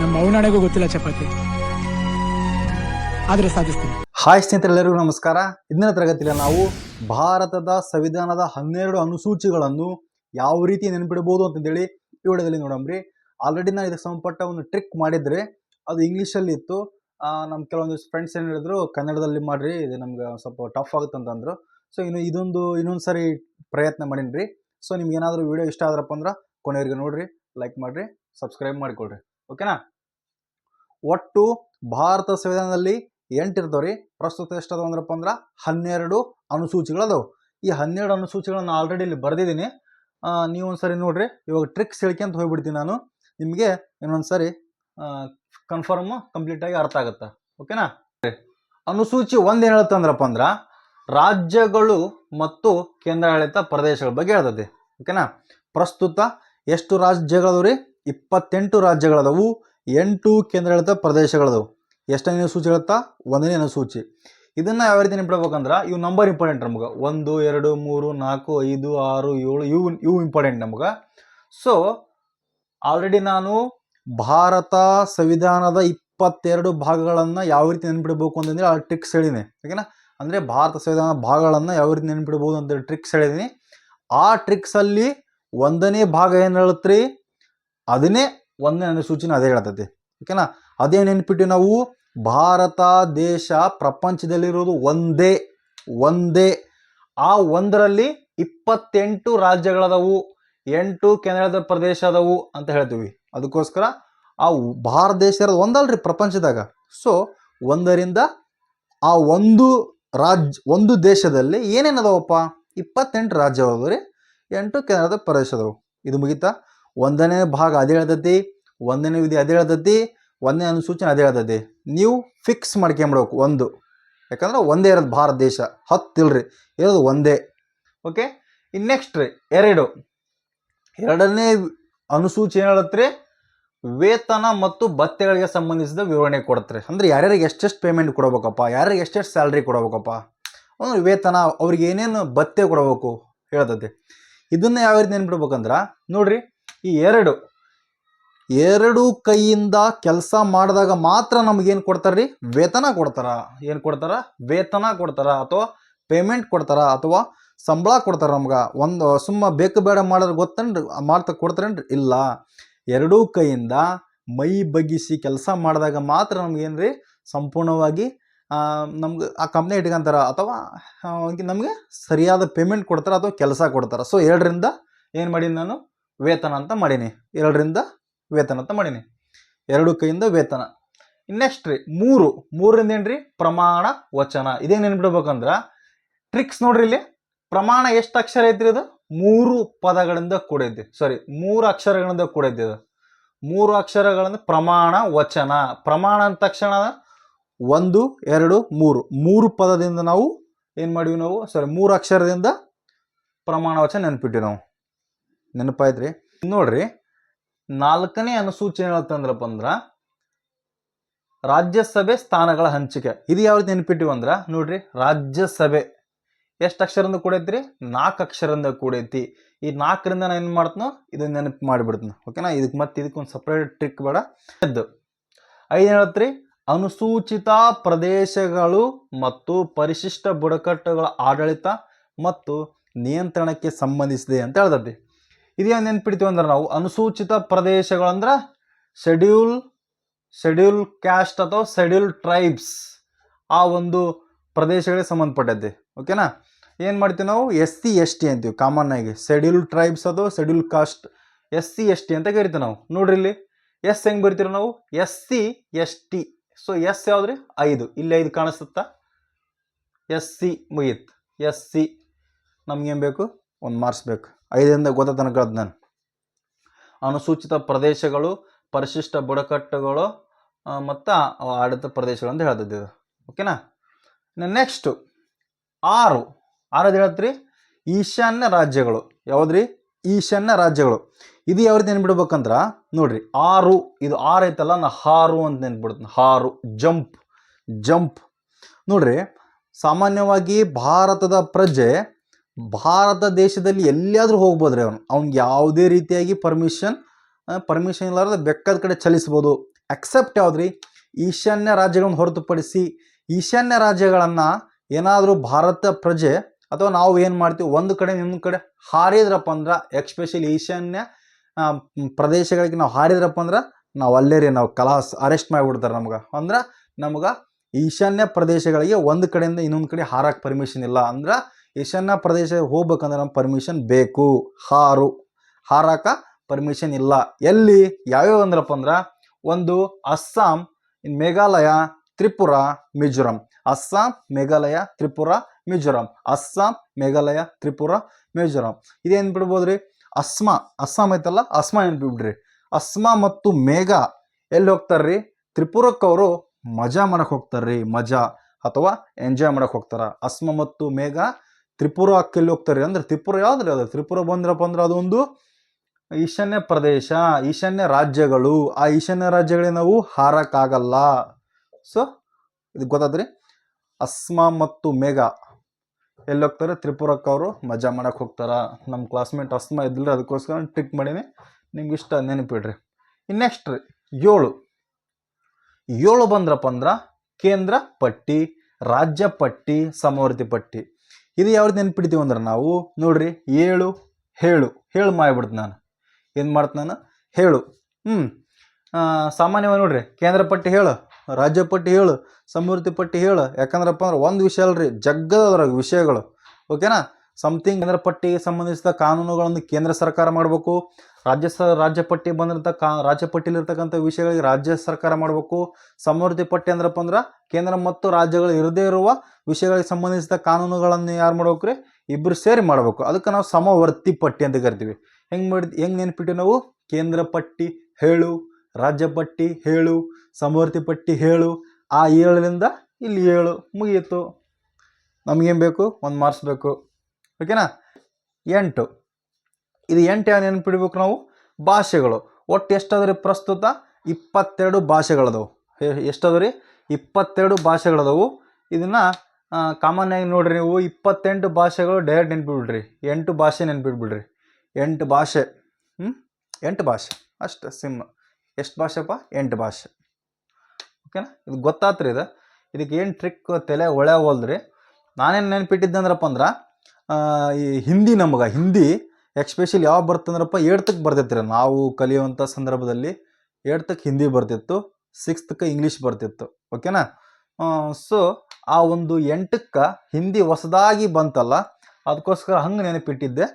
ನಮ್ಮ ಗೊತ್ತಿಲ್ಲ ಚಪಾತಿ. ಆದ್ರೆ ಸಾಧಿಸ್ತೀನಿ. ಹಾಯ್ ಸ್ನೇಹಿತರೆಲ್ಲರಿಗೂ ನಮಸ್ಕಾರ. ಇಂದಿನ ತರಗತಿಯಲ್ಲಿ ನಾವು ಭಾರತದ ಸಂವಿಧಾನದ ಹನ್ನೆರಡು ಅನುಸೂಚಿಗಳನ್ನು ಯಾವ ರೀತಿ ನೆನಪಿಡಬಹುದು ಅಂತಂದೇಳಿ ಈ ವಿಡಿಯೋದಲ್ಲಿ ನೋಡಮ್ರಿ ಆಲ್ರೆಡಿ ನಾನು ಇದಕ್ಕೆ ಸಂಬಂಧಪಟ್ಟ ಒಂದು ಟ್ರಿಕ್ ಮಾಡಿದ್ರೆ ಅದು ಇಂಗ್ಲೀಷಲ್ಲಿ ಇತ್ತು. ನಮ್ಮ ಕೆಲವೊಂದು ಫ್ರೆಂಡ್ಸ್ ಏನು ಹೇಳಿದ್ರು, ಕನ್ನಡದಲ್ಲಿ ಮಾಡ್ರಿ, ಇದು ನಮ್ಗೆ ಸ್ವಲ್ಪ ಟಫ್ ಆಗುತ್ತೆ ಅಂತಂದ್ರು ಸೊ ಇನ್ನು ಇದೊಂದು ಇನ್ನೊಂದು ಸರಿ ಪ್ರಯತ್ನ ಮಾಡೀನಿ ಸೊ ನಿಮ್ಗೆ ಏನಾದರೂ ವಿಡಿಯೋ ಇಷ್ಟ ಆದ್ರಪ್ಪ ಅಂದ್ರೆ ಕೊನೆಯವರಿಗೆ ನೋಡಿರಿ ಲೈಕ್ ಮಾಡಿರಿ ಸಬ್ಸ್ಕ್ರೈಬ್ ಮಾಡಿಕೊಡ್ರಿ. ಓಕೆನಾ? ಒಟ್ಟು ಭಾರತ ಸಂವಿಧಾನದಲ್ಲಿ ಎಂಟು ರೀ ಪ್ರಸ್ತುತ ಎಷ್ಟು ಅದಾವ ಅಂದ್ರಪ್ಪ ಅಂದ್ರೆ ಹನ್ನೆರಡು ಅನುಸೂಚಿಗಳು ಅದಾವ ಈ ಹನ್ನೆರಡು ಅನುಸೂಚಿಗಳನ್ನ ಆಲ್ರೆಡಿ ಇಲ್ಲಿ ಬರೆದಿದ್ದೀನಿ. ನೀವು ಒಂದ್ಸರಿ ನೋಡ್ರಿ. ಇವಾಗ ಟ್ರಿಕ್ಸ್ ಹೇಳ್ಕೊಂತ ಹೋಗ್ಬಿಡ್ತೀನಿ ನಾನು. ನಿಮಗೆ ಇನ್ನೊಂದ್ಸರಿ ಕನ್ಫರ್ಮ್ ಕಂಪ್ಲೀಟಾಗಿ ಅರ್ಥ ಆಗುತ್ತೆ? ಓಕೆನಾ? ಅನುಸೂಚಿ ಒಂದು ಏನು ಹೇಳುತ್ತೆ ಅಂದ್ರಪ್ಪ ಅಂದ್ರೆ ರಾಜ್ಯಗಳು ಮತ್ತು ಕೇಂದ್ರಾಡಳಿತ ಪ್ರದೇಶಗಳ ಬಗ್ಗೆ ಹೇಳ್ತದೆ. ಓಕೆನಾ? ಪ್ರಸ್ತುತ ಎಷ್ಟು ರಾಜ್ಯಗಳವ್ರಿ ಇಪ್ಪತ್ತೆಂಟು ರಾಜ್ಯಗಳದವು, ಎಂಟು ಕೇಂದ್ರಾಡಳಿತ ಪ್ರದೇಶಗಳದವು. ಎಷ್ಟನೇ ಅನುಸೂಚಿ ಹೇಳುತ್ತಾ? ಒಂದನೇ ಅನುಸೂಚಿ. ಇದನ್ನು ಯಾವ ರೀತಿ ನೆನ್ಪಿಡ್ಬೇಕಂದ್ರೆ, ಇವು ನಂಬರ್ ಇಂಪಾರ್ಟೆಂಟ್ ನಮ್ಗೆ. ಒಂದು, ಎರಡು, ಮೂರು, ನಾಲ್ಕು, ಐದು, ಆರು, ಏಳು, ಇವು ಇವು ಇಂಪಾರ್ಟೆಂಟ್ ನಮ್ಗೆ. ಸೊ ಆಲ್ರೆಡಿ ನಾನು ಭಾರತ ಸಂವಿಧಾನದ ಇಪ್ಪತ್ತೆರಡು ಭಾಗಗಳನ್ನು ಯಾವ ರೀತಿ ನೆನ್ಪಿಡ್ಬೇಕು ಅಂತಂದರೆ ಆ ಟ್ರಿಕ್ಸ್ ಹೇಳಿದ್ದೀನಿ ಓಕೆನಾ? ಅಂದರೆ ಭಾರತ ಸಂವಿಧಾನದ ಭಾಗಗಳನ್ನು ಯಾವ ರೀತಿ ನೆನ್ಪಿಡ್ಬೋದು ಅಂತೇಳಿ ಟ್ರಿಕ್ಸ್ ಹೇಳಿದ್ದೀನಿ ಆ ಟ್ರಿಕ್ಸಲ್ಲಿ ಒಂದನೇ ಭಾಗ ಏನು ಹೇಳುತ್ತೆ ಅದನ್ನೇ ಒಂದನೇ ಅನುಸೂಚಿನ ಅದೇ ಹೇಳ್ತೈತಿ ಓಕೆನಾ? ಅದೇ ನೆನ್ಪಿಟ್ಟು ನಾವು ಭಾರತ, ದೇಶ, ಪ್ರಪಂಚದಲ್ಲಿರೋದು ಒಂದೇ ಒಂದೇ. ಆ ಒಂದರಲ್ಲಿ ಇಪ್ಪತ್ತೆಂಟು ರಾಜ್ಯಗಳದವು, ಎಂಟು ಕೇಂದ್ರಾಡಳಿತ ಪ್ರದೇಶ ಅದಾವು ಅಂತ ಹೇಳ್ತೀವಿ. ಅದಕ್ಕೋಸ್ಕರ ಆ ಭಾರತ ದೇಶ ಇರೋದು ಒಂದಲ್ರಿ ಪ್ರಪಂಚದಾಗ. ಸೊ ಒಂದರಿಂದ ಆ ಒಂದು ರಾಜ್, ಒಂದು ದೇಶದಲ್ಲಿ ಏನೇನದವಪ್ಪ? ಇಪ್ಪತ್ತೆಂಟು ರಾಜ್ಯ ಅದಾವ ರೀ, ಎಂಟು ಕೇಂದ್ರಾಡಳಿತ ಪ್ರದೇಶ ಅದಾವು ಇದು ಮುಗೀತಾ? ಒಂದನೇ ಭಾಗ ಅದೇ ಹೇಳ್ತತಿ, ಒಂದನೇ ವಿಧಿ ಅದೇ ಹೇಳ್ತೈತಿ, ಒಂದನೇ ಅನುಸೂಚನೆ ಅದೇ ಹೇಳ್ತೈತಿ. ನೀವು ಫಿಕ್ಸ್ ಮಾಡ್ಕೊಂಬಿಡ್ಬೇಕು ಒಂದು. ಯಾಕಂದ್ರೆ ಒಂದೇ ಇರೋದು ಭಾರತ ದೇಶ ಹತ್ತಿಲ್ರಿ ಇರೋದು ಒಂದೇ. ಓಕೆ ಇನ್ ನೆಕ್ಸ್ಟ್ ರೀ, ಎರಡು. ಎರಡನೇ ಅನುಸೂಚನೆ ಹೇಳತ್ರಿ, ವೇತನ ಮತ್ತು ಭತ್ತೆಗಳಿಗೆ ಸಂಬಂಧಿಸಿದ ವಿವರಣೆ ಕೊಡತ್ರಿ. ಅಂದ್ರೆ ಯಾರ್ಯಾರಿಗೆ ಎಷ್ಟೆಷ್ಟು ಪೇಮೆಂಟ್ ಕೊಡಬೇಕಪ್ಪ, ಯಾರ್ಯಾರಿಗೆ ಎಷ್ಟೆಷ್ಟು ಸ್ಯಾಲ್ರಿ ಕೊಡಬೇಕಪ್ಪ. ಅಂದ್ರೆ ವೇತನ, ಅವ್ರಿಗೆ ಏನೇನು ಭತ್ತೆ ಕೊಡಬೇಕು ಹೇಳ್ತದೆ ಇದನ್ನ ಯಾವ ರೀತಿ ನೆನ್ಬಿಡ್ಬೇಕಂದ್ರೆ ನೋಡ್ರಿ ಈ ಎರಡು. ಎರಡು ಕೈಯಿಂದ ಕೆಲಸ ಮಾಡಿದಾಗ ಮಾತ್ರ ನಮಗೇನು ಕೊಡ್ತಾರ್ರಿ? ವೇತನ ಕೊಡ್ತಾರ. ಏನು ಕೊಡ್ತಾರ? ವೇತನ ಕೊಡ್ತಾರ ಅಥವಾ ಪೇಮೆಂಟ್ ಕೊಡ್ತಾರ ಅಥವಾ ಸಂಬಳ ಕೊಡ್ತಾರ ನಮ್ಗೆ. ಒಂದು ಸುಮ್ಮ ಬೇಕು ಬೇಡ ಮಾಡಿದ್ರೆ ಗೊತ್ತೇನ್ರಿ? ಮಾಡ್ತಾ ಕೊಡ್ತಾರೇನ್ರಿ? ಇಲ್ಲ. ಎರಡೂ ಕೈಯಿಂದ ಮೈ ಬಗ್ಗಿಸಿ ಕೆಲಸ ಮಾಡಿದಾಗ ಮಾತ್ರ ನಮ್ಗೇನ್ರಿ? ಸಂಪೂರ್ಣವಾಗಿ ನಮ್ಗೆ ಆ ಕಂಪ್ನಿ ಇಟ್ಕೊಂತಾರ ಅಥವಾ ನಮಗೆ ಸರಿಯಾದ ಪೇಮೆಂಟ್ ಕೊಡ್ತಾರ ಅಥವಾ ಕೆಲಸ ಕೊಡ್ತಾರ. ಸೊ ಎರಡರಿಂದ ಏನು ಮಾಡೀನಿ ನಾನು? ವೇತನ ಅಂತ ಮಾಡೀನಿ. ಎರಡರಿಂದ ವೇತನ ಅಂತ ಮಾಡೀನಿ. ಎರಡು ಕೈಯಿಂದ ವೇತನ. ನೆಕ್ಸ್ಟ್ ರೀ, ಮೂರು. ಮೂರರಿಂದ ಏನು ರೀ ಪ್ರಮಾಣ ವಚನ. ಇದೇನು ನೆನ್ಬಿಡ್ಬೇಕಂದ್ರೆ ಟ್ರಿಕ್ಸ್ ನೋಡ್ರಿ ಇಲ್ಲಿ. ಪ್ರಮಾಣ ಎಷ್ಟು ಅಕ್ಷರ ಐತ್ರಿ ಅದು ಮೂರು ಪದಗಳಿಂದ ಕೂಡೈತಿ ಸಾರಿ ಮೂರು ಅಕ್ಷರಗಳಿಂದ ಕೂಡೈತಿ ಅದು ಮೂರು ಅಕ್ಷರಗಳಿಂದ ಪ್ರಮಾಣ ವಚನ. ಪ್ರಮಾಣ ಅಂದ ತಕ್ಷಣ ಒಂದು, ಎರಡು, ಮೂರು. ಮೂರು ಪದದಿಂದ ನಾವು ಏನು ಮಾಡಿವಿ ನಾವು? ಸಾರಿ ಮೂರು ಅಕ್ಷರದಿಂದ ಪ್ರಮಾಣ ವಚನ ನೆನ್ಪಿಟ್ಟಿವಿ ನಾವು. ನೆನಪಾಯ್ತ್ರಿ. ನೋಡ್ರಿ, ನಾಲ್ಕನೇ ಅನುಸೂಚನೆ ಹೇಳ್ತಂದ್ರಪ್ಪ ಅಂದ್ರೆ ರಾಜ್ಯಸಭೆ ಸ್ಥಾನಗಳ ಹಂಚಿಕೆ. ಇದು ಯಾವ ರೀತಿ ನೆನಪಿಟ್ಟಿವಿ ಅಂದ್ರ, ನೋಡ್ರಿ, ರಾಜ್ಯಸಭೆ. ಎಷ್ಟು ಅಕ್ಷರದಿಂದ ಕೂಡೈತ್ರಿ? ನಾಲ್ಕು ಅಕ್ಷರದಿಂದ ಕೂಡೈತಿ. ಈ ನಾಲ್ಕರಿಂದ ನಾನು ಏನು ಮಾಡ್ತನೋ, ಇದನ್ನ ನೆನಪು ಮಾಡಿಬಿಡ್ತೀನಿ. ಓಕೆನಾ? ಇದಕ್ಕೆ ಮತ್ತೆ ಇದಕ್ಕೊಂದು ಸಪ್ರೇಟ್ ಟ್ರಿಕ್ ಬೇಡ. ಎದ್ದು ಐದು ಹೇಳತ್ರಿ? ಅನುಸೂಚಿತ ಪ್ರದೇಶಗಳು ಮತ್ತು ಪರಿಶಿಷ್ಟ ಬುಡಕಟ್ಟುಗಳ ಆಡಳಿತ ಮತ್ತು ನಿಯಂತ್ರಣಕ್ಕೆ ಸಂಬಂಧಿಸಿದೆ ಅಂತ ಹೇಳ್ತೈತಿ ಇದೇನು ನೆನ್ಪಿಡ್ತೀವಿ ಅಂದ್ರೆ ನಾವು ಅನುಸೂಚಿತ ಪ್ರದೇಶಗಳಂದ್ರೆ ಶೆಡ್ಯೂಲ್ ಶೆಡ್ಯೂಲ್ ಕ್ಯಾಸ್ಟ್ ಅಥವಾ ಶೆಡ್ಯೂಲ್ ಟ್ರೈಬ್ಸ್ ಆ ಒಂದು ಪ್ರದೇಶಗಳಿಗೆ ಸಂಬಂಧಪಟ್ಟದ್ದೆ. ಓಕೆನಾ ಏನು ಮಾಡ್ತೀವಿ ನಾವು? ಎಸ್ ಸಿ ಎಸ್ ಟಿ ಅಂತೀವಿ. ಕಾಮನ್ ಆಗಿ. ಶೆಡ್ಯೂಲ್ ಟ್ರೈಬ್ಸ್ ಅಥವಾ schedule caste S C S T ಅಂತ ಕರಿತೀವಿ ನಾವು. ನೋಡ್ರಿ ಇಲ್ಲಿ. ಎಸ್ ಹೆಂಗೆ ಬರ್ತೀವಿ ನಾವು? S C S T so S ಯಾವ್ದ್ರಿ? ಐದು. ಇಲ್ಲಿ ಐದು ಕಾಣಿಸುತ್ತಾ? ಎಸ್ ಸಿ ಮುಗಿತ್. ಎಸ್ ಸಿ ನಮ್ಗೇನು ಬೇಕು? ಒಂದು ಮಾರ್ಕ್ಸ್ ಬೇಕು. ಐದರಿಂದ ಗೊತ್ತ ತನಕ ನಾನು. ಅನುಸೂಚಿತ ಪ್ರದೇಶಗಳು, ಪರಿಶಿಷ್ಟ ಬುಡಕಟ್ಟುಗಳು ಮತ್ತು ಆಡಳಿತ ಪ್ರದೇಶಗಳು ಅಂತ ಹೇಳ್ತೈತಿ ಇದು. ಓಕೆನಾ ನೆಕ್ಸ್ಟು ಆರು. ಆರು ಹೇಳತ್ರಿ? ಈಶಾನ್ಯ ರಾಜ್ಯಗಳು. ಯಾವ್ದ್ರಿ? ಈಶಾನ್ಯ ರಾಜ್ಯಗಳು. ಇದು ಯಾವ ರೀತಿ ನೆನ್ಬಿಡ್ಬೇಕಂದ್ರ ನೋಡ್ರಿ, ಆರು. ಇದು ಆರು ಐತಲ್ಲ, ನಾ ಹಾರು ಅಂತ ನೆನ್ಬಿಡ್ತೀನಿ ಹಾರು, ಜಂಪ್ ಜಂಪ್. ನೋಡ್ರಿ, ಸಾಮಾನ್ಯವಾಗಿ ಭಾರತದ ಪ್ರಜೆ ಭಾರತ ದೇಶದಲ್ಲಿ ಎಲ್ಲಿಯಾದರೂ ಹೋಗ್ಬೋದ್ರಿ ಅವನು. ಅವ್ನಿಗೆ ಯಾವುದೇ ರೀತಿಯಾಗಿ ಪರ್ಮಿಷನ್ ಪರ್ಮಿಷನ್ ಇಲ್ಲಾರದ ಬೆಕ್ಕದ ಕಡೆ ಚಲಿಸ್ಬೋದು. ಎಕ್ಸೆಪ್ಟ್ ರೀ ಈಶಾನ್ಯ ರಾಜ್ಯಗಳನ್ನು ಹೊರತುಪಡಿಸಿ ಈಶಾನ್ಯ ರಾಜ್ಯಗಳನ್ನು ಏನಾದರೂ ಭಾರತ ಪ್ರಜೆ ಅಥವಾ ನಾವು ಏನು ಮಾಡ್ತೀವಿ? ಒಂದು ಕಡೆ ಇನ್ನೊಂದು ಕಡೆ ಹಾರಿದ್ರಪ್ಪ ಅಂದ್ರೆ ಎಕ್ಸ್ಪೆಷಲಿ ಈಶಾನ್ಯ ಪ್ರದೇಶಗಳಿಗೆ ನಾವು ಹಾರಿದ್ರಪ್ಪ ಅಂದ್ರೆ ನಾವು ಅಲ್ಲೇ ರೀ, ನಾವು ಕಲಾಸ್ ಅರೆಸ್ಟ್ ಮಾಡಿಬಿಡ್ತಾರೆ ನಮ್ಗೆ. ಅಂದ್ರೆ ನಮ್ಗೆ ಈಶಾನ್ಯ ಪ್ರದೇಶಗಳಿಗೆ ಒಂದು ಕಡೆಯಿಂದ ಇನ್ನೊಂದು ಕಡೆ ಹಾರಕ್ಕೆ ಪರ್ಮಿಷನ್ ಇಲ್ಲ. ಅಂದ್ರೆ ಈಶಾನ್ಯ ಪ್ರದೇಶ ಹೋಗ್ಬೇಕಂದ್ರೆ ನಮ್ಮ ಪರ್ಮಿಷನ್ ಬೇಕು. ಹಾರು. ಹಾರಾಕ ಪರ್ಮಿಷನ್ ಇಲ್ಲ. ಎಲ್ಲಿ? ಯಾವ್ಯಾವ ಅಂದ್ರಪ್ಪ ಅಂದ್ರೆ ಒಂದು ಅಸ್ಸಾಂ, ಇನ್ ಮೇಘಾಲಯ, ತ್ರಿಪುರ, ಮಿಜೋರಾಂ. ಅಸ್ಸಾಂ, ಮೇಘಾಲಯ, ತ್ರಿಪುರ, ಮಿಜೋರಾಂ. ಅಸ್ಸಾಂ, ಮೇಘಾಲಯ, ತ್ರಿಪುರ, ಮಿಜೋರಾಂ. ಇದೇನು ಬಿಡ್ಬೋದ್ರಿ? ಅಸ್ಮಾ. ಅಸ್ಸಾಂ ಐತಲ್ಲ, ಅಸ್ಮಾ ನೆನ್ಪಿಬಿಡ್ರಿ ಅಸ್ಮಾ ಮತ್ತು ಮೇಘ ಎಲ್ಲಿ ಹೋಗ್ತಾರ್ರಿ? ತ್ರಿಪುರಕ್ಕೆ ಅವರು ಮಜಾ ಮಾಡಕ್ಕೆ ಹೋಗ್ತಾರ್ರಿ, ಮಜಾ ಅಥವಾ ಎಂಜಾಯ್ ಮಾಡಕ್ಕೆ ಹೋಗ್ತಾರ. ಅಸ್ಮ ಮತ್ತು ಮೇಘ ತ್ರಿಪುರಕ್ಕೆ ಎಲ್ಲಿ ಹೋಗ್ತಾರೆ. ಅಂದ್ರೆ ತ್ರಿಪುರ ಯಾವ್ದ್ರಿ ಅದು? ತ್ರಿಪುರ ಬಂದ್ರಪ್ಪ ಅಂದ್ರೆ ಅದೊಂದು ಈಶಾನ್ಯ ಪ್ರದೇಶ, ಈಶಾನ್ಯ ರಾಜ್ಯಗಳು. ಆ ಈಶಾನ್ಯ ರಾಜ್ಯಗಳಿಗೆ ನಾವು ಹಾರಕ್ಕಾಗಲ್ಲ. ಸೊ ಇದು ಗೊತ್ತಾದ್ರಿ ಅಸ್ಮಾ ಮತ್ತು ಮೇಘ. ಎಲ್ಲಿ ಹೋಗ್ತಾರೆ? ತ್ರಿಪುರಕ್ಕೆ ಅವರು ಮಜಾ ಮಾಡಕ್ಕೆ ಹೋಗ್ತಾರ. ನಮ್ಮ ಕ್ಲಾಸ್ಮೇಟ್ ಅಸ್ಮಾ ಇದ್ದಿಲ್ಲ ಅದಕ್ಕೋಸ್ಕರ ಟ್ರಿಕ್ ಮಾಡೀನಿ. ನಿಮ್ಗೆ ಇಷ್ಟ ನೆನಪಿಡ್ರಿ ಇನ್ನು ನೆಕ್ಸ್ಟ್ ರೀ, ಏಳು. ಏಳು ಬಂದ್ರಪ್ಪ ಅಂದ್ರೆ ಕೇಂದ್ರ ಪಟ್ಟಿ, ರಾಜ್ಯ ಪಟ್ಟಿ, ಸಮವರ್ತಿ ಪಟ್ಟಿ. ಇದು ಯಾವ್ದು ನೆನ್ಪಿಡ್ತೀವಿ ಅಂದ್ರೆ ನಾವು ನೋಡ್ರಿ, ಏಳು, ಹೇಳು. ಹೇಳು ಮಾಡ್ಬಿಡ್ತು ನಾನು. ಏನು ಮಾಡ್ತೀನಿ ನಾನು? ಹೇಳು. ಹ್ಞೂ ಸಾಮಾನ್ಯವಾಗಿ ನೋಡ್ರಿ, ಕೇಂದ್ರ ಪಟ್ಟಿ ಹೇಳು, ರಾಜ್ಯ ಪಟ್ಟಿ ಹೇಳು, ಸಮೃದ್ಧಿ ಪಟ್ಟಿ ಹೇಳು. ಯಾಕಂದ್ರಪ್ಪ ಅಂದ್ರೆ ಒಂದು ವಿಷಯ ಅಲ್ರಿ ಜಗ್ಗದ್ರಾಗ ವಿಷಯಗಳು. ಓಕೆನಾ ಸಮಥಿಂಗ್ ಕೇಂದ್ರ ಪಟ್ಟಿಗೆ ಸಂಬಂಧಿಸಿದ ಕಾನೂನುಗಳನ್ನು ಕೇಂದ್ರ ಸರ್ಕಾರ ಮಾಡಬೇಕು. ರಾಜ್ಯ ಸ ರಾಜ್ಯ ಪಟ್ಟಿ ಬಂದಿರತ ಕಾ ರಾಜ್ಯ ಪಟ್ಟಿಲಿರ್ತಕ್ಕಂಥ ವಿಷಯಗಳಿಗೆ ರಾಜ್ಯ ಸರ್ಕಾರ ಮಾಡಬೇಕು. ಸಮೃದ್ಧಿ ಪಟ್ಟಿ ಅಂದ್ರಪ್ಪ ಅಂದ್ರೆ ಕೇಂದ್ರ ಮತ್ತು ರಾಜ್ಯಗಳು ಇರದೇ ಇರುವ ವಿಷಯಗಳಿಗೆ ಸಂಬಂಧಿಸಿದ ಕಾನೂನುಗಳನ್ನು ಯಾರು ಮಾಡ್ಬೇಕ್ರಿ? ಇಬ್ಬರು ಸೇರಿ ಮಾಡಬೇಕು. ಅದಕ್ಕೆ ನಾವು ಸಮವರ್ತಿ ಪಟ್ಟಿ ಅಂತ ಕರಿತೀವಿ. ಹೆಂಗೆ ಮಾಡಿ ಹೆಂಗೆ ನೆನ್ಪಿಟ್ಟು ನಾವು? ಕೇಂದ್ರ ಪಟ್ಟಿ ಹೇಳು, ರಾಜ್ಯ ಪಟ್ಟಿ ಹೇಳು, ಸಮವರ್ತಿ ಪಟ್ಟಿ ಹೇಳು, ಆ ಏಳರಿಂದ ಇಲ್ಲಿ ಏಳು ಮುಗಿಯಿತು. ನಮಗೇನು ಬೇಕು? ಒಂದು ಮಾರ್ಕ್ಸ್ ಬೇಕು. ಓಕೆನಾ? ಎಂಟು. ಇದು ಎಂಟು ಯಾವ ನೆನ್ಪಿಡ್ಬೇಕು ನಾವು? ಭಾಷೆಗಳು. ಒಟ್ಟು ಎಷ್ಟಾದ್ರಿ ಪ್ರಸ್ತುತ? ಇಪ್ಪತ್ತೆರಡು ಭಾಷೆಗಳದವು. ಎಷ್ಟಾದ್ರಿ? ಇಪ್ಪತ್ತೆರಡು ಭಾಷೆಗಳದವು. ಇದನ್ನು ಕಾಮನ್ ಆಗಿ ನೋಡ್ರಿ ನೀವು. ಇಪ್ಪತ್ತೆಂಟು ಭಾಷೆಗಳು ಡೈರೆಕ್ಟ್ ನೆನ್ಪಿಡ್ಬಿಡ್ರಿ. ಎಂಟು ಭಾಷೆ ನೆನ್ಪಿಡ್ಬಿಡ್ರಿ. ಎಂಟು ಭಾಷೆ. ಹ್ಞೂ ಎಂಟು ಭಾಷೆ. ಅಷ್ಟೇ ಸಿಮ್ ಎಷ್ಟು ಭಾಷೆಪ್ಪ? ಎಂಟು ಭಾಷೆ. ಓಕೆನಾ? ಇದು ಗೊತ್ತಾತ್ರಿ ಇದು. ಇದಕ್ಕೆ ಏನು ಟ್ರಿಕ್ ತಲೆ ಒಳ್ಳೆ ಹೋಲ್ದ್ರಿ. ನಾನೇನು ನೆನ್ಪಿಟ್ಟಿದ್ದೆ ಅಂದ್ರಪ್ಪ ಅಂದ್ರೆ ಈ ಹಿಂದಿ ನಮ್ಗೆ, ಹಿಂದಿ ಎಕ್ಸ್ಪೆಷಲಿ ಯಾವ ಬರ್ತಂದ್ರಪ್ಪ ಏಡ್ತಕ್ಕೆ ಬರ್ತೈತ್ರಿ. ನಾವು ಕಲಿಯುವಂಥ ಸಂದರ್ಭದಲ್ಲಿ ಏಡ್ತಕ್ಕೆ ಹಿಂದಿ ಬರ್ತಿತ್ತು ಸಿಕ್ಸ್ತಕ್ಕೆ ಇಂಗ್ಲೀಷ್ ಬರ್ತಿತ್ತು. ಓಕೆನಾ ಸೊ ಆ ಒಂದು ಎಂಟಕ್ಕೆ ಹಿಂದಿ ಹೊಸದಾಗಿ ಬಂತಲ್ಲ, ಅದಕ್ಕೋಸ್ಕರ ಹಂಗೆ ನೆನಪಿಟ್ಟಿದ್ದೆ.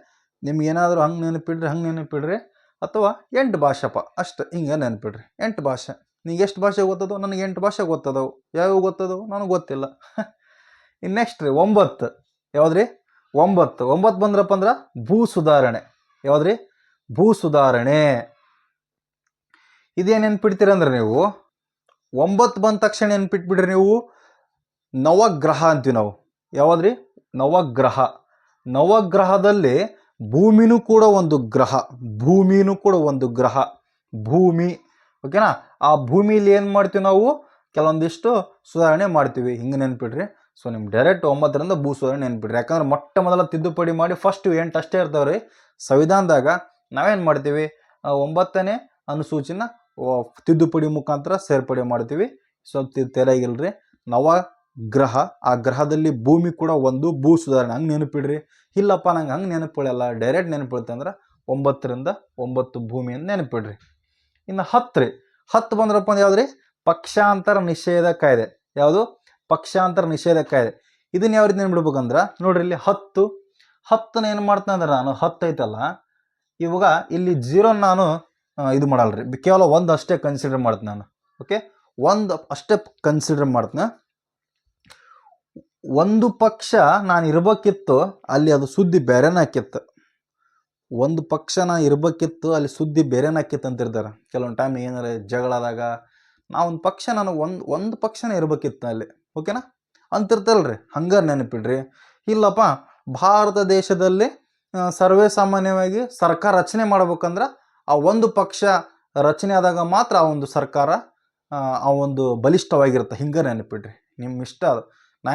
ನಿಮ್ಗೆ ಏನಾದರೂ ಹಂಗೆ ನೆನಪಿಡ್ರಿ ಹಂಗೆ ನೆನಪಿಡ್ರಿ. ಅಥವಾ ಎಂಟು ಭಾಷೆಪ್ಪ ಅಷ್ಟು ಹಿಂಗೆ ನೆನಪಿಡ್ರಿ. ಎಂಟು ಭಾಷೆ. ನಿಂಗೆ ಎಷ್ಟು ಭಾಷೆ ಗೊತ್ತದೋ, ನನಗೆ ಎಂಟು ಭಾಷೆ ಗೊತ್ತದವು. ಯಾವ್ಯಾವ ಗೊತ್ತದವು, ನನಗೆ ಗೊತ್ತಿಲ್ಲ. ಇನ್ನು ನೆಕ್ಸ್ಟ್ ರೀ, ಒಂಬತ್ತು. ಯಾವ್ದ್ರಿ? ಒಂಬತ್ತು. ಒಂಬತ್ತು ಬಂದ್ರಪ್ಪ ಅಂದ್ರೆ ಭೂ ಸುಧಾರಣೆ. ಯಾವ್ದ್ರಿ? ಭೂ ಸುಧಾರಣೆ. ಇದೇನು ನೆನ್ಪಿಡ್ತೀರಂದ್ರೆ ನೀವು? ಒಂಬತ್ತು ಬಂದ ತಕ್ಷಣ ನೆನ್ಪಿಟ್ಬಿಡ್ರಿ ನೀವು. ನವಗ್ರಹ ಅಂತೀವಿ ನಾವು. ಯಾವ್ದ್ರಿ? ನವಗ್ರಹ. ನವಗ್ರಹದಲ್ಲಿ ಭೂಮಿನೂ ಕೂಡ ಒಂದು ಗ್ರಹ. ಭೂಮಿನೂ ಕೂಡ ಒಂದು ಗ್ರಹ. ಭೂಮಿ. ಓಕೆನಾ? ಆ ಭೂಮಿಲಿ ಏನು ಮಾಡ್ತೀವಿ ನಾವು? ಕೆಲವೊಂದಿಷ್ಟು ಸುಧಾರಣೆ ಮಾಡ್ತೀವಿ. ಹಿಂಗೆ ನೆನ್ಪಿಡ್ರಿ. ಸೊ ನಿಮ್ಗೆ ಡೈರೆಕ್ಟ್ ಒಂಬತ್ತರಿಂದ ಸುಧಾರಣೆ ನೆನ್ಪಿಡ್ರಿ. ಯಾಕಂದ್ರೆ ಮೊಟ್ಟ ಮೊದಲ ತಿದ್ದುಪಡಿ ಮಾಡಿ ಫಸ್ಟ್ ಎಂಟು ಅಷ್ಟೇ ಇರ್ತಾವೆ ಸಂವಿಧಾನದಾಗ ನಾವೇನು ಮಾಡ್ತೀವಿ? ಒಂಬತ್ತನೇ ಅನುಸೂಚಿನ ತಿದ್ದುಪಡಿ ಮುಖಾಂತರ ಸೇರ್ಪಡೆ ಮಾಡ್ತೀವಿ. ಸ್ವಲ್ಪ ತಿ- ತೆರೆಗಿಲ್ರಿ ನವ ಗ್ರಹ ಆ ಗ್ರಹದಲ್ಲಿ ಭೂಮಿ ಕೂಡ ಒಂದು ಭೂ ಸುಧಾರಣೆ ಹಂಗೆ ನೆನಪಿಡ್ರಿ. ಇಲ್ಲಪ್ಪ, ನಂಗೆ ಹಂಗೆ ನೆನಪಿಡಲ್ಲ ಡೈರೆಕ್ಟ್ ನೆನಪಿಡುತ್ತೆ ಅಂದ್ರೆ ಒಂಬತ್ತರಿಂದ ಒಂಬತ್ತು ಭೂಮಿಯನ್ನು ನೆನಪಿಡ್ರಿ. ಇನ್ನು ಹತ್ತು ರೀ ಹತ್ತು ಬಂದ್ರಪ್ಪ ಅಂದ್ರೆ ಯಾವ್ದು ರೀ ಪಕ್ಷಾಂತರ ನಿಷೇಧ ಕಾಯ್ದೆ. ಯಾವುದು? ಪಕ್ಷಾಂತರ ನಿಷೇಧ ಕಾಯ್ದೆ ಇದನ್ನ ಯಾವ ರೀತಿ ನೆನ್ಬಿಡ್ಬೇಕಂದ್ರೆ, ನೋಡ್ರಿ ಇಲ್ಲಿ ಹತ್ತು, ಹತ್ತನ್ನ ಏನು ಮಾಡ್ತೇನೆ ಅಂದ್ರೆ ನಾನು, ಹತ್ತು ಐತಲ್ಲ, ಇವಾಗ ಇಲ್ಲಿ ಜೀರೋ ನಾನು ಇದು ಮಾಡಲ್ರಿ. ಕೇವಲ ಒಂದು ಅಷ್ಟೇ ಕನ್ಸಿಡರ್ ಮಾಡ್ತೀನಿ ನಾನು. ಓಕೆ ಒಂದು ಅಷ್ಟೇ ಕನ್ಸಿಡರ್ ಮಾಡ್ತೀನಿ. ಒಂದು ಪಕ್ಷ ನಾನು ಇರ್ಬೇಕಿತ್ತು, ಅಲ್ಲಿ ಅದು ಸುದ್ದಿ ಬೇರೆನೇ ಹಾಕಿತ್ತು. ಒಂದು ಪಕ್ಷ ನಾನು ಇರ್ಬೇಕಿತ್ತು, ಅಲ್ಲಿ ಸುದ್ದಿ ಬೇರೆನೇ ಆಕಿತ್ತು ಅಂತಿರ್ತಾರೆ. ಕೆಲವೊಂದು ಟೈಮ್ ಏನಾರ ಜಗಳಾದಾಗ ಒಂದು ಪಕ್ಷ ನಾನು ಒಂದು ಒಂದು ಪಕ್ಷನೇ ಇರ್ಬೇಕಿತ್ತು ಅಲ್ಲಿ. ಓಕೆನಾ? ಅಂತಿರ್ತಲ್ರಿ ಹಂಗೆ ನೆನಪಿಡ್ರಿ. ಇಲ್ಲಪ್ಪ ಭಾರತ ದೇಶದಲ್ಲಿ ಸರ್ವೇ ಸಾಮಾನ್ಯವಾಗಿ ಸರ್ಕಾರ ರಚನೆ ಮಾಡ್ಬೇಕಂದ್ರೆ ಆ ಒಂದು ಪಕ್ಷ ರಚನೆ ಆದಾಗ ಮಾತ್ರ ಆ ಒಂದು ಸರ್ಕಾರ ಆ, ಆ ಒಂದು ಬಲಿಷ್ಠವಾಗಿರುತ್ತೆ. ಹಿಂಗೆ ನೆನಪಿಡ್ರಿ ನಿಮ್ಮ ಇಷ್ಟ ಅದು. ನಾ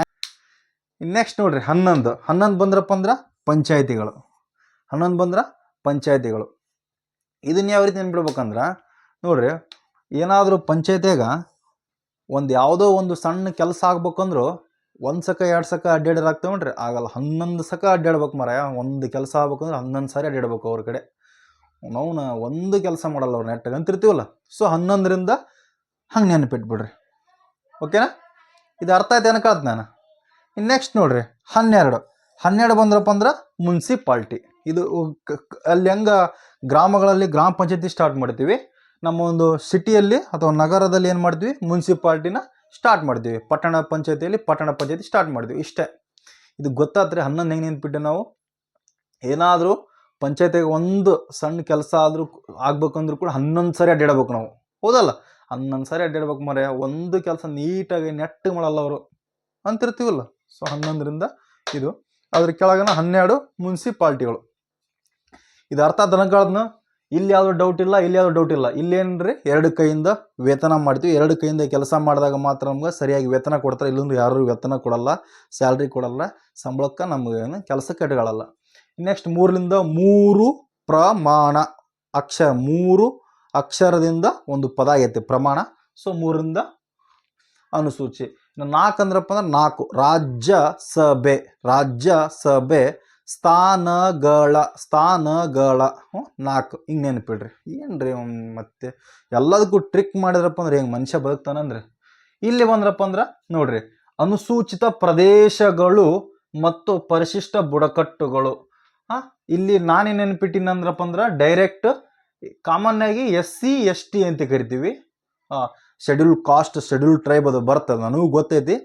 ನೆಕ್ಸ್ಟ್ ನೋಡ್ರಿ ಹನ್ನೊಂದು. ಹನ್ನೊಂದು ಬಂದ್ರಪ್ಪ ಅಂದ್ರೆ ಪಂಚಾಯತಿಗಳು. ಹನ್ನೊಂದು ಬಂದ್ರೆ ಪಂಚಾಯತಿಗಳು. ಇದನ್ನ ಯಾವ ರೀತಿ ನೆನ್ಬಿಡ್ಬೇಕಂದ್ರೆ ನೋಡ್ರಿ ಏನಾದರೂ ಪಂಚಾಯತ್ಯಾಗ ಒಂದು ಯಾವುದೋ ಒಂದು ಸಣ್ಣ ಕೆಲಸ ಆಗ್ಬೇಕಂದ್ರು ಒಂದು ಸಕ, ಎರಡು ಸಕ ಅಡ್ಡಾಡಿರ್ ಆಗ್ತಾವೆ ನೋಡ್ರಿ. ಆಗಲ್ಲ, ಹನ್ನೊಂದು ಸಕ ಅಡ್ಡಾಡ್ಬೇಕು ಮರ ಒಂದು ಕೆಲಸ ಆಗ್ಬೇಕಂದ್ರೆ ಹನ್ನೊಂದು ಸಾರಿ ಅಡ್ಡಾಡ್ಬೇಕು ಅವ್ರ ಕಡೆ. ನಾವು ಒಂದು ಕೆಲಸ ಮಾಡಲ್ಲ ಅವ್ರು ನೆಟ್ಟಾಗ ಅಂತಿರ್ತೀವಲ್ಲ. ಸೊ, ಹನ್ನೊಂದರಿಂದ ಹಂಗೆ ನೆನಪಿಟ್ಬಿಡ್ರಿ ಓಕೆನಾ? ಇದು ಅರ್ಥ ಆಯ್ತು ಅನ್ಕಳತ್ ನಾನು? ಇನ್ನು ನೆಕ್ಸ್ಟ್ ನೋಡ್ರಿ, ಹನ್ನೆರಡು. ಹನ್ನೆರಡು ಬಂದ್ರಪ್ಪ ಅಂದ್ರೆ ಮುನ್ಸಿಪಾಲ್ಟಿ. ಇದು ಅಲ್ಲಿ ಹೆಂಗೆ ಗ್ರಾಮಗಳಲ್ಲಿ ಗ್ರಾಮ ಪಂಚಾಯತಿ ಸ್ಟಾರ್ಟ್ ಮಾಡ್ತೀವಿ. ನಮ್ಮ ಒಂದು ಸಿಟಿಯಲ್ಲಿ ಅಥವಾ ನಗರದಲ್ಲಿ ಏನು ಮಾಡ್ತೀವಿ? ಮುನ್ಸಿಪಾಲ್ಟಿನ ಸ್ಟಾರ್ಟ್ ಮಾಡ್ತೀವಿ. ಪಟ್ಟಣ ಪಂಚಾಯತಿಯಲ್ಲಿ ಪಟ್ಟಣ ಪಂಚಾಯತಿ ಸ್ಟಾರ್ಟ್ ಮಾಡಿದ್ವಿ ಇಷ್ಟೇ. ಇದು ಗೊತ್ತಾದರೆ ಹನ್ನೊಂದು ಹೆಂಗೆ ನೆನ್ಪಿಟ್ಟು ನಾವು? ಏನಾದರೂ ಪಂಚಾಯತಿಗೆ ಒಂದು ಸಣ್ಣ ಕೆಲಸ ಆದರೂ ಆಗ್ಬೇಕಂದ್ರೂ ಕೂಡ ಹನ್ನೊಂದು ಸರಿ ಅಡ್ಡಾಡ್ಬೇಕು ನಾವು. ಹೌದಲ್ಲ? ಹನ್ನೊಂದು ಸರಿ ಅಡ್ಡಾಡ್ಬೇಕು ಮರೆ ಒಂದು ಕೆಲಸ ನೀಟಾಗಿ ನೆಟ್ಟು ಮಾಡಲ್ಲ ಅವರು. ಅಂತಿರ್ತೀವಲ್ಲ? ಸೊ ಹನ್ನೊಂದರಿಂದ ಇದು. ಅದ್ರ ಕೆಳಗನ ಹನ್ನೆರಡು ಮುನ್ಸಿಪಾಲ್ಟಿಗಳು ಇದು ಅರ್ಥ ದನಗಳನ್ನ ಇಲ್ಲಿ ಯಾವ್ದು ಡೌಟ್ ಇಲ್ಲ ಇಲ್ಲಿ ಯಾವ್ದು ಡೌಟ್ ಇಲ್ಲ. ಇಲ್ಲೇನ್ರಿ? ಎರಡು ಕೈಯಿಂದ ವೇತನ ಮಾಡ್ತೀವಿ. ಎರಡು ಕೈಯಿಂದ ಕೆಲಸ ಮಾಡಿದಾಗ ಮಾತ್ರ ನಮ್ಗೆ ಸರಿಯಾಗಿ ವೇತನ ಕೊಡ್ತಾರೆ. ಇಲ್ಲೊಂದು ಯಾರು ವೇತನ ಕೊಡಲ್ಲ ಸ್ಯಾಲ್ರಿ ಕೊಡಲ್ಲ. ಸಂಬಳಕ್ಕೆ ನಮ್ಗೆ ಕೆಲಸ ಕಟ್ಟಗಳಲ್ಲ. ನೆಕ್ಸ್ಟ್ ಮೂರರಿಂದ ಮೂರು ಪ್ರಮಾಣ ಅಕ್ಷರ, ಮೂರು ಅಕ್ಷರದಿಂದ ಒಂದು ಪದ ಆಗೈತೆ ಪ್ರಮಾಣ. ಸೊ ಮೂರರಿಂದ ಅನುಸೂಚಿ. ನಾಲ್ಕು ಅಂದ್ರಪ್ಪ ಅಂದ್ರೆ ನಾಲ್ಕು. ರಾಜ್ಯ ಸಭೆ ರಾಜ್ಯ ಸಭೆ ಸ್ಥಾನಗಳ ಸ್ಥಾನಗಳ ಹ್ಞೂ ನಾಲ್ಕು. ಹಿಂಗೆ ನೆನಪಿಡ್ರಿ. ಏನ್ರಿ ರೀ ಮತ್ತೆ ಎಲ್ಲದಕ್ಕೂ ಟ್ರಿಕ್ ಮಾಡಿದ್ರಪ್ಪ ಅಂದ್ರೆ ಹೆಂಗೆ ಮನುಷ್ಯ ಬದುಕ್ತಾನಂದ್ರೆ ಇಲ್ಲಿ ಬಂದ್ರಪ್ಪ ಅಂದ್ರೆ ನೋಡ್ರಿ, ಅನುಸೂಚಿತ ಪ್ರದೇಶಗಳು ಮತ್ತು ಪರಿಶಿಷ್ಟ ಬುಡಕಟ್ಟುಗಳು. ಹಾಂ, ಇಲ್ಲಿ ನಾನೇನು ನೆನ್ಪಿಟ್ಟಿನಂದ್ರಪ್ಪ ಅಂದ್ರೆ ಡೈರೆಕ್ಟ್ ಕಾಮನ್ ಆಗಿ ಎಸ್ ಸಿ ಎಸ್ ಟಿ ಅಂತ ಕರಿತೀವಿ. ಶೆಡ್ಯೂಲ್ ಕಾಸ್ಟ್ ಶೆಡ್ಯೂಲ್ ಟ್ರೈಬ್ ಅದು ಬರ್ತದೆ, ನನಗೂ ಗೊತ್ತೈತಿ.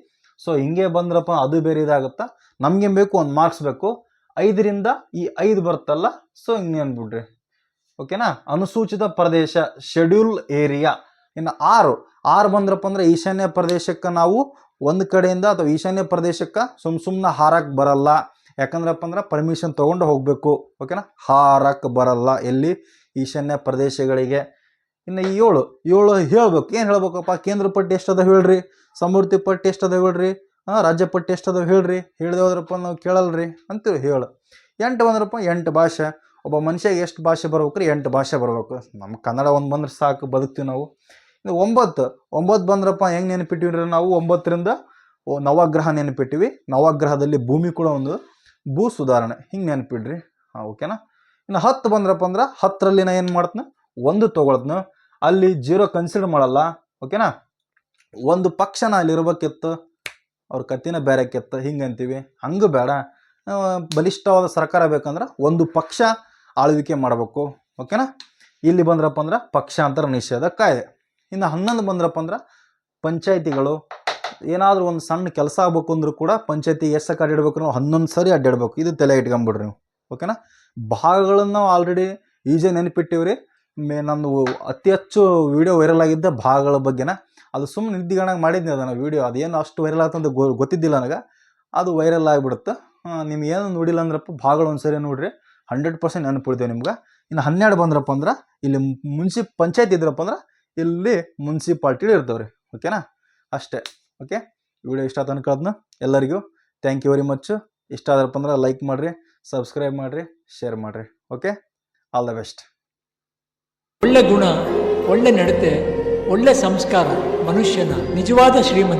ಸೊ ಹಿಂಗೆ ಬಂದ್ರಪ್ಪ ಅದು ಬೇರೆ ಇದಾಗುತ್ತಾ? ನಮ್ಗೆ ಬೇಕು, ಒಂದು ಮಾರ್ಕ್ಸ್ ಬೇಕು. ಐದರಿಂದ ಈ ಐದು ಬರುತ್ತಲ್ಲ ಸೊ ಹಿಂಗೆ ಅಂದ್ಬಿಡ್ರಿ ಓಕೆನಾ ಅನುಸೂಚಿತ ಪ್ರದೇಶ ಶೆಡ್ಯೂಲ್ ಏರಿಯಾ ಇನ್ನು ಆರು. ಆರು ಬಂದ್ರಪ್ಪ ಅಂದ್ರೆ ಈಶಾನ್ಯ ಪ್ರದೇಶಕ್ಕೆ ನಾವು ಒಂದು ಕಡೆಯಿಂದ ಅಥವಾ ಈಶಾನ್ಯ ಪ್ರದೇಶಕ್ಕೆ ಸುಮ್ ಸುಮ್ಮನೆ ಹಾರಕ್ಕೆ ಬರಲ್ಲ. ಯಾಕಂದ್ರಪ್ಪ ಅಂದ್ರೆ ಪರ್ಮಿಷನ್ ತಗೊಂಡು ಹೋಗಬೇಕು. ಓಕೆನಾ ಹಾರಕ್ಕೆ ಬರಲ್ಲ ಎಲ್ಲಿ? ಈಶಾನ್ಯ ಪ್ರದೇಶಗಳಿಗೆ. ಇನ್ನು ಏಳು. ಏಳು ಹೇಳ್ಬೇಕು. ಏನು ಹೇಳ್ಬೇಕಪ್ಪ? ಕೇಂದ್ರ ಪಟ್ಟಿ ಎಷ್ಟದ ಹೇಳ್ರಿ? ಸಮೃದ್ಧಿ ಪಟ್ಟಿ ಎಷ್ಟದ ಹೇಳ್ರಿ? ಹಾಂ ರಾಜ್ಯ ಪಟ್ಟಿ ಎಷ್ಟು ಅದಾವ ಹೇಳ್ರಿ, ಹೇಳ್ದೆ ಹೋದ್ರಪ್ಪ ನಾವು ಕೇಳಲ್ರಿ ಅಂತೇಳಿ ಹೇಳು. ಎಂಟು ಬಂದ್ರಪ್ಪ, ಎಂಟು ಭಾಷೆ. ಒಬ್ಬ ಮನುಷ್ಯಗೆ ಎಷ್ಟು ಭಾಷೆ ಬರ್ಬೇಕು ರೀ ಎಂಟು ಭಾಷೆ ಬರ್ಬೇಕು. ನಮ್ಮ ಕನ್ನಡ ಒಂದು ಬಂದ್ರೆ ಸಾಕು, ಬದುಕ್ತೀವಿ ನಾವು. ಇನ್ನು ಒಂಬತ್ತು ಒಂಬತ್ತು ಬಂದ್ರಪ್ಪ ಹೆಂಗೆ ನೆನಪಿಟ್ಟಿವಿ ನಾವು? ಒಂಬತ್ತರಿಂದ ನವಗ್ರಹ ನೆನಪಿಟ್ಟಿವಿ. ನವಗ್ರಹದಲ್ಲಿ ಭೂಮಿ ಕೂಡ ಒಂದು ಭೂ ಸುಧಾರಣೆ. ಹಿಂಗೆ ನೆನಪಿಡ್ರಿ. ಹಾಂ, ಓಕೆನಾ? ಇನ್ನು ಹತ್ತು ಬಂದ್ರಪ್ಪ ಅಂದ್ರೆ ಹತ್ತರಲ್ಲಿ ನಾ ಏನು ಮಾಡ್ತೀನಿ? ಒಂದು ತೊಗೊಳತ್ನ. ಅಲ್ಲಿ ಜೀರೋ ಕನ್ಸಿಡರ್ ಮಾಡಲ್ಲ. ಓಕೆನಾ? ಒಂದು ಪಕ್ಷನ ಅಲ್ಲಿ ಇರ್ಬೇಕಿತ್ತು ಅವ್ರ ಕತ್ತಿನ ಬೇರೆ ಹಿಂಗೆ ಅಂತೀವಿ ಹಂಗೆ ಬೇಡ. ಬಲಿಷ್ಠವಾದ ಸರ್ಕಾರ ಬೇಕಂದ್ರೆ ಒಂದು ಪಕ್ಷ ಆಳ್ವಿಕೆ ಮಾಡಬೇಕು. ಓಕೆನಾ? ಇಲ್ಲಿ ಬಂದ್ರಪ್ಪ ಅಂದ್ರೆ ಪಕ್ಷಾಂತರ ನಿಷೇಧ ಕಾಯ್ದೆ. ಇನ್ನು ಹನ್ನೊಂದು ಬಂದ್ರಪ್ಪ ಅಂದ್ರೆ ಪಂಚಾಯಿತಿಗಳು, ಏನಾದರೂ ಒಂದು ಸಣ್ಣ ಕೆಲಸ ಆಗ್ಬೇಕು ಅಂದ್ರೂ ಕೂಡ ಪಂಚಾಯತಿ ಎಷ್ಟು ಸಕ್ಕ ಅಡ್ಡಾಡ್ಬೇಕು ನಾವು ಹನ್ನೊಂದು ಸರಿ ಅಡ್ಡಾಡ್ಬೇಕು ಇದು ತಲೆ ಇಟ್ಕೊಂಬಿಡ್ರಿ ನೀವು. ಓಕೆನಾ? ಭಾಗಗಳನ್ನು ನಾವು ಆಲ್ರೆಡಿ ಈಜೆ ನೆನಪಿಟ್ಟಿವ್ರಿ. ಮೇ, ನಂದು ಅತಿ ಹೆಚ್ಚು ವಿಡಿಯೋ ವೈರಲ್ ಆಗಿದ್ದ ಭಾಗಗಳ ಬಗ್ಗೆನ ಅದು ಸುಮ್ಮನೆ ನಿದ್ದಿಗಣಾಗ ಮಾಡಿದ್ನಿ ಅದನ್ನು ವೀಡಿಯೋ ಅದೇನು ಅಷ್ಟು ವೈರಲ್ ಆಗ್ತಂತ ಗೊತ್ತಿದ್ದಿಲ್ಲ ನನಗೆ. ಅದು ವೈರಲ್ ಆಗಿಬಿಡುತ್ತೆ. ನಿಮ್ಗೆ ಏನು ನೋಡಿಲ್ಲ ಅಂದ್ರಪ್ಪ ಭಾಗಗಳು ಒಂದು ಸರಿ ನೋಡ್ರಿ. ಹಂಡ್ರೆಡ್ ಪರ್ಸೆಂಟ್ ನೆನಪಿಡ್ತೇವೆ ನಿಮ್ಗೆ. ಇನ್ನು ಹನ್ನೆರಡು ಬಂದ್ರಪ್ಪ ಅಂದ್ರೆ ಇಲ್ಲಿ ಮುನ್ಸಿಪ್ ಪಂಚಾಯತ್ ಇದ್ರಪ್ಪ ಅಂದ್ರೆ ಇಲ್ಲಿ ಮುನ್ಸಿಪಾಲ್ಟಿ ರೀ ಓಕೆನಾ ಅಷ್ಟೇ. ಓಕೆ ವಿಡಿಯೋ ಇಷ್ಟ ತನಕ ಅದನ್ನ ಎಲ್ಲರಿಗೂ ಥ್ಯಾಂಕ್ ಯು ವೆರಿ ಮಚ್ ಇಷ್ಟ ಆದ್ರಪ್ಪ ಅಂದ್ರೆ ಲೈಕ್ ಮಾಡಿರಿ ಸಬ್ಸ್ಕ್ರೈಬ್ ಮಾಡಿರಿ ಶೇರ್ ಮಾಡಿರಿ. ಓಕೆ ಆಲ್ ದ ಬೆಸ್ಟ್ ಒಳ್ಳೆ ಗುಣ, ಒಳ್ಳೆ ನಡತೆ. ಒಳ್ಳೆ ಸಂಸ್ಕಾರ ಮನುಷ್ಯನ ನಿಜವಾದ ಶ್ರೀಮಂತ.